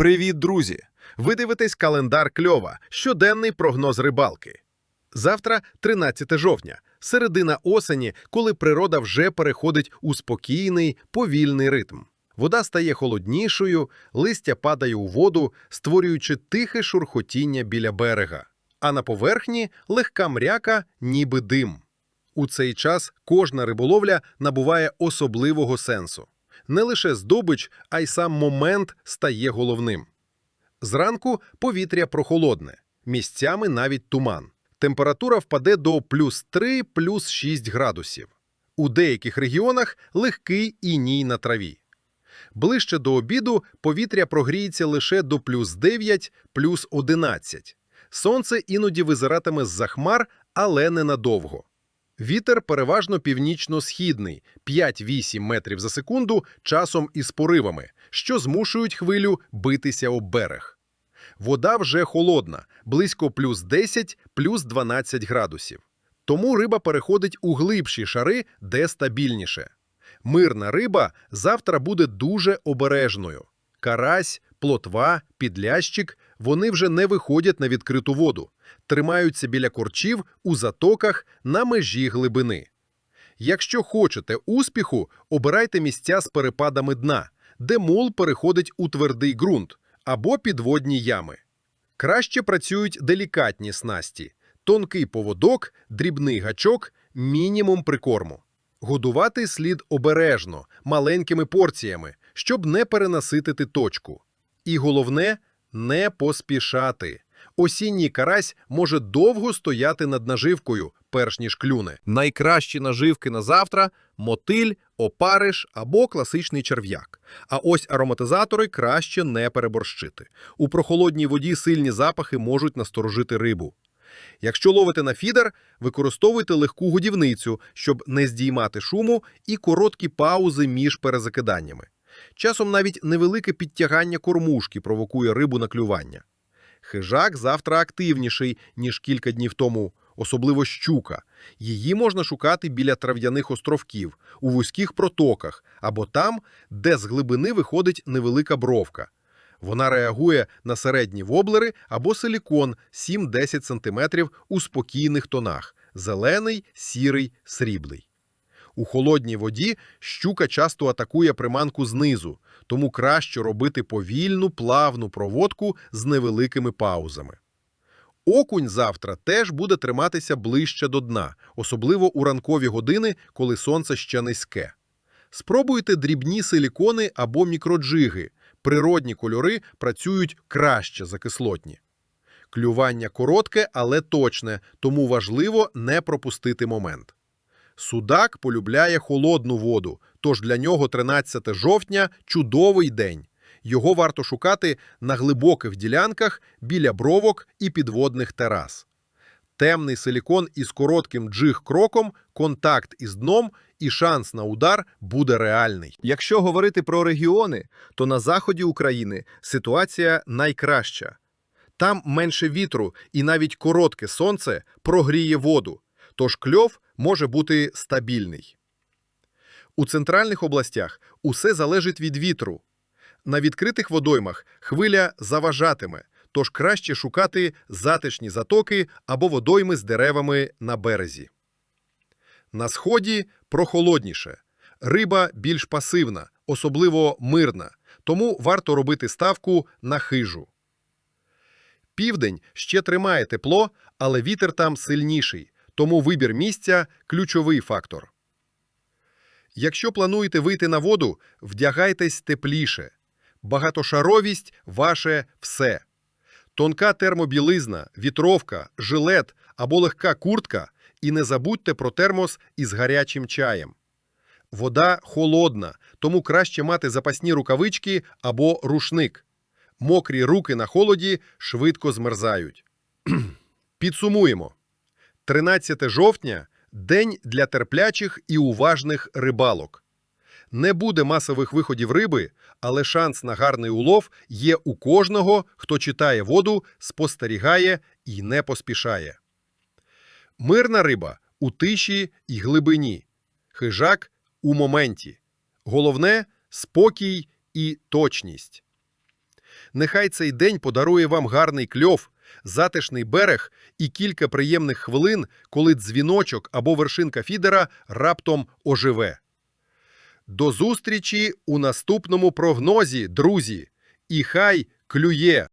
Привіт, друзі! Ви дивитесь календар кльова, щоденний прогноз рибалки. Завтра 13 жовтня, середина осені, коли природа вже переходить у спокійний, повільний ритм. Вода стає холоднішою, листя падає у воду, створюючи тихе шурхотіння біля берега. А на поверхні легка мряка, ніби дим. У цей час кожна риболовля набуває особливого сенсу. Не лише здобич, а й сам момент стає головним. Зранку повітря прохолодне, місцями навіть туман. Температура впаде до плюс 3, плюс 6 градусів. У деяких регіонах легкий іній на траві. Ближче до обіду повітря прогріється лише до плюс 9, плюс 11. Сонце іноді визиратиме з-за хмар, але ненадовго. Вітер переважно північно-східний 5-8 метрів за секунду, часом із поривами, що змушують хвилю битися об берег. Вода вже холодна, близько плюс 10, плюс 12 градусів. Тому риба переходить у глибші шари, де стабільніше. Мирна риба завтра буде дуже обережною. Карась, плотва, підлящик – вони вже не виходять на відкриту воду, тримаються біля корчів у затоках на межі глибини. Якщо хочете успіху, обирайте місця з перепадами дна, де мул переходить у твердий ґрунт або підводні ями. Краще працюють делікатні снасті, тонкий поводок, дрібний гачок, мінімум прикорму. Годувати слід обережно, маленькими порціями, щоб не перенаситити точку. І головне не поспішати. Осінній карась може довго стояти над наживкою, перш ніж клюне. Найкращі наживки на завтра мотиль, опариш або класичний черв'як. А ось ароматизатори краще не переборщити. У прохолодній воді сильні запахи можуть насторожити рибу. Якщо ловите на фідер, використовуйте легку годівницю, щоб не здіймати шуму, і короткі паузи між перезакиданнями. Часом навіть невелике підтягання кормушки провокує рибу на клювання. Хижак завтра активніший, ніж кілька днів тому, особливо щука. Її можна шукати біля трав'яних островків, у вузьких протоках або там, де з глибини виходить невелика бровка. Вона реагує на середні воблери або силікон 7-10 см у спокійних тонах – зелений, сірий, сріблий. У холодній воді щука часто атакує приманку знизу, тому краще робити повільну, плавну проводку з невеликими паузами. Окунь завтра теж буде триматися ближче до дна, особливо у ранкові години, коли сонце ще низьке. Спробуйте дрібні силікони або мікроджиги. Природні кольори працюють краще за кислотні. Клювання коротке, але точне, тому важливо не пропустити момент. Судак полюбляє холодну воду, тож для нього 13 жовтня чудовий день. Його варто шукати на глибоких ділянках біля бровок і підводних терас. Темний силікон із коротким джиг-кроком, контакт із дном і шанс на удар буде реальний. Якщо говорити про регіони, то на заході України ситуація найкраща. Там менше вітру і навіть коротке сонце прогріє воду, тож кльов може бути стабільний. У центральних областях усе залежить від вітру. На відкритих водоймах хвиля заважатиме, тож краще шукати затишні затоки або водойми з деревами на березі. На сході прохолодніше. Риба більш пасивна, особливо мирна, тому варто робити ставку на хижу. Південь ще тримає тепло, але вітер там сильніший, тому вибір місця ключовий фактор. Якщо плануєте вийти на воду, вдягайтесь тепліше. Багатошаровість ваше все. Тонка термобілизна, вітровка, жилет або легка куртка і не забудьте про термос із гарячим чаєм. Вода холодна, тому краще мати запасні рукавички або рушник. Мокрі руки на холоді швидко змерзають. Підсумуємо. 13 жовтня день для терплячих і уважних рибалок. Не буде масових виходів риби, але шанс на гарний улов є у кожного, хто читає воду, спостерігає і не поспішає. Мирна риба у тиші і глибині, хижак у моменті. Головне спокій і точність. Нехай цей день подарує вам гарний кльов, затишний берег і кілька приємних хвилин, коли дзвіночок або вершинка фідера раптом оживе. До зустрічі у наступному прогнозі, друзі! І хай клює!